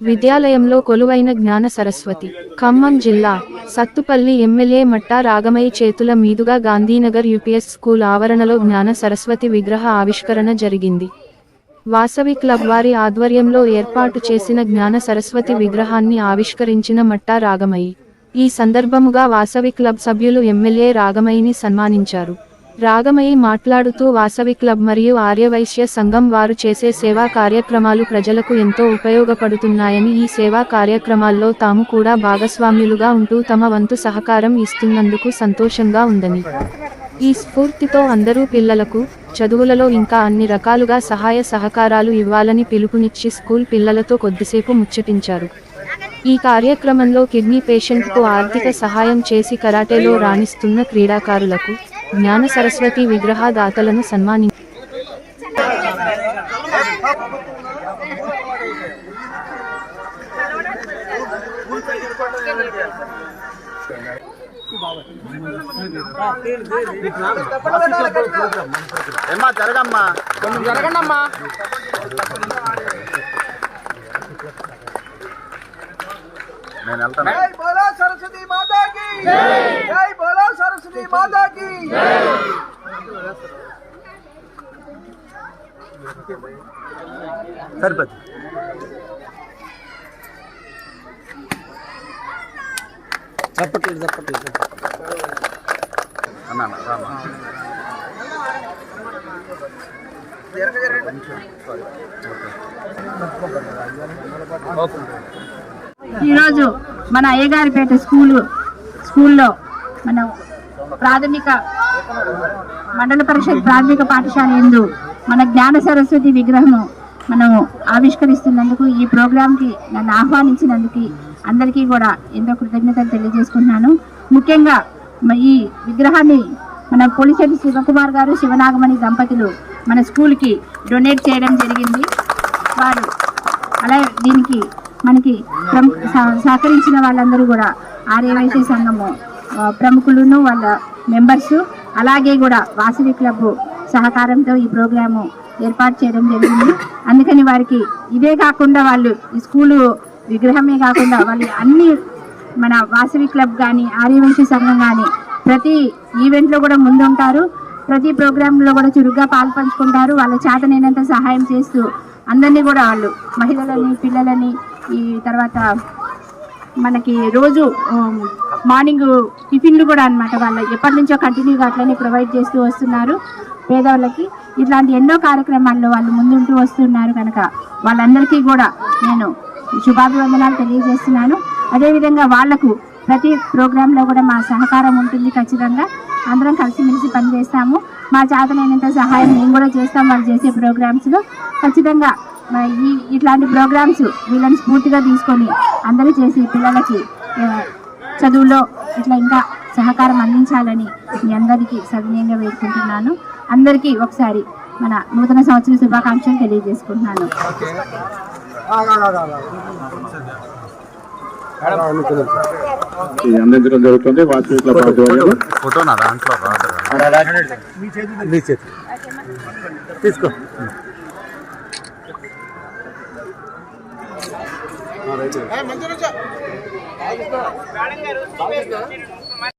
విద్యాలయంలో కొలువైన జ్ఞాన సరస్వతి ఖమ్మం జిల్లా సత్తుపల్లి ఎమ్మెల్యే మట్టా రాగమయ్య చేతుల మీదుగా గాంధీనగర్ యూపీఎస్ స్కూల్ ఆవరణలో జ్ఞాన సరస్వతి విగ్రహ ఆవిష్కరణ జరిగింది. వాసవి క్లబ్ వారి ఆధ్వర్యంలో ఏర్పాటు చేసిన జ్ఞాన సరస్వతి విగ్రహాన్ని ఆవిష్కరించిన మట్టా రాగమయ్య ఈ సందర్భముగా వాసవి క్లబ్ సభ్యులు ఎమ్మెల్యే రాగమయ్యని సన్మానించారు. రాగమయ్యి మాట్లాడుతూ వాసవి క్లబ్ మరియు ఆర్యవైశ్య సంఘం వారు చేసే సేవా కార్యక్రమాలు ప్రజలకు ఎంతో ఉపయోగపడుతున్నాయని ఈ సేవా కార్యక్రమాల్లో తాము కూడా భాగస్వామ్యులుగా ఉంటూ తమ వంతు సహకారం ఇస్తున్నందుకు సంతోషంగా ఉందని. ఈ స్ఫూర్తితో అందరూ పిల్లలకు చదువులలో ఇంకా అన్ని రకాలుగా సహాయ సహకారాలు ఇవ్వాలని పిలుపునిచ్చి స్కూల్ పిల్లలతో కొద్దిసేపు ముచ్చటించారు. ఈ కార్యక్రమంలో కిడ్నీ పేషెంట్కు ఆర్థిక సహాయం చేసి కరాటేలో రాణిస్తున్న క్రీడాకారులకు జ్ఞాన సరస్వతి విగ్రహదాతలను సన్మాని జరగమ్మా. కొంచెం నేను వెళ్తాను. సరస్వతి మాతా की జై బోలో సరస్వతి మాతా की సరిపోద్ది చప్పట్లు చప్పట్లు అన్నా ఈరోజు మన అయ్యగారిపేట స్కూలు స్కూల్లో మనం ప్రాథమిక మండల పరిషత్ ప్రాథమిక పాఠశాల ఎందు మన జ్ఞాన సరస్వతి విగ్రహము మనము ఆవిష్కరిస్తున్నందుకు ఈ ప్రోగ్రాంకి నన్ను ఆహ్వానించినందుకు అందరికీ కూడా ఎంతో కృతజ్ఞతలు తెలియజేసుకుంటున్నాను. ముఖ్యంగా ఈ విగ్రహాన్ని మన పోలిశెట్టి శివకుమార్ గారు శివనాగమణి దంపతులు మన స్కూల్కి డొనేట్ చేయడం జరిగింది. వారు అలా దీనికి మనకి సహ- సహకరించిన వాళ్ళందరూ కూడా ఆర్యవైశ్య సంఘము ప్రముఖులను వాళ్ళ మెంబర్స్ అలాగే కూడా వాసవి క్లబ్ సహకారంతో ఈ ప్రోగ్రాము ఏర్పాటు చేయడం జరిగింది. అందుకని వారికి ఇదే కాకుండా వాళ్ళు ఈ స్కూలు విగ్రహమే కాకుండా వాళ్ళు అన్ని మన వాసవి క్లబ్ కానీ ఆర్యవంశీ సంఘం కానీ ప్రతి ఈవెంట్లో కూడా ముందుంటారు. ప్రతి ప్రోగ్రాంలో కూడా చురుగ్గా పాల్పంచుకుంటారు. వాళ్ళ చేత నేనంత సహాయం చేస్తూ అందరినీ కూడా వాళ్ళు మహిళలని పిల్లలని ఈ తర్వాత మనకి రోజు మార్నింగ్ టిఫిన్లు కూడా అన్నమాట వాళ్ళు ఎప్పటి నుంచో కంటిన్యూగా అట్లనే ప్రొవైడ్ చేస్తూ వస్తున్నారు పేదవాళ్ళకి. ఇట్లాంటి ఎన్నో కార్యక్రమాల్లో వాళ్ళు ముందుంటూ వస్తున్నారు కనుక వాళ్ళందరికీ కూడా నేను శుభాభివందనాలు తెలియజేస్తున్నాను. అదేవిధంగా వాళ్ళకు ప్రతి ప్రోగ్రాంలో కూడా మా సహకారం ఉంటుంది ఖచ్చితంగా. అందరం కలిసిమెలిసి పనిచేస్తాము. మా చేతనైనంత సహాయం మేము కూడా చేస్తాం వాళ్ళు చేసే ప్రోగ్రామ్స్లో. ఖచ్చితంగా ఈ ఇట్లాంటి ప్రోగ్రామ్స్ వీళ్ళని స్ఫూర్తిగా తీసుకొని అందరూ చేసి పిల్లలకి చదువులో ఇట్లా ఇంకా సహకారం అందించాలని మీ అందరికీ సవినయంగా వేడుకుంటున్నాను. అందరికీ ఒకసారి మన నూతన సంవత్సర శుభాకాంక్షలు తెలియజేసుకుంటున్నాను. అందించడం జరుగుతుంది. ఫోటో నా దాంట్లో? తీసుకో. రైట్.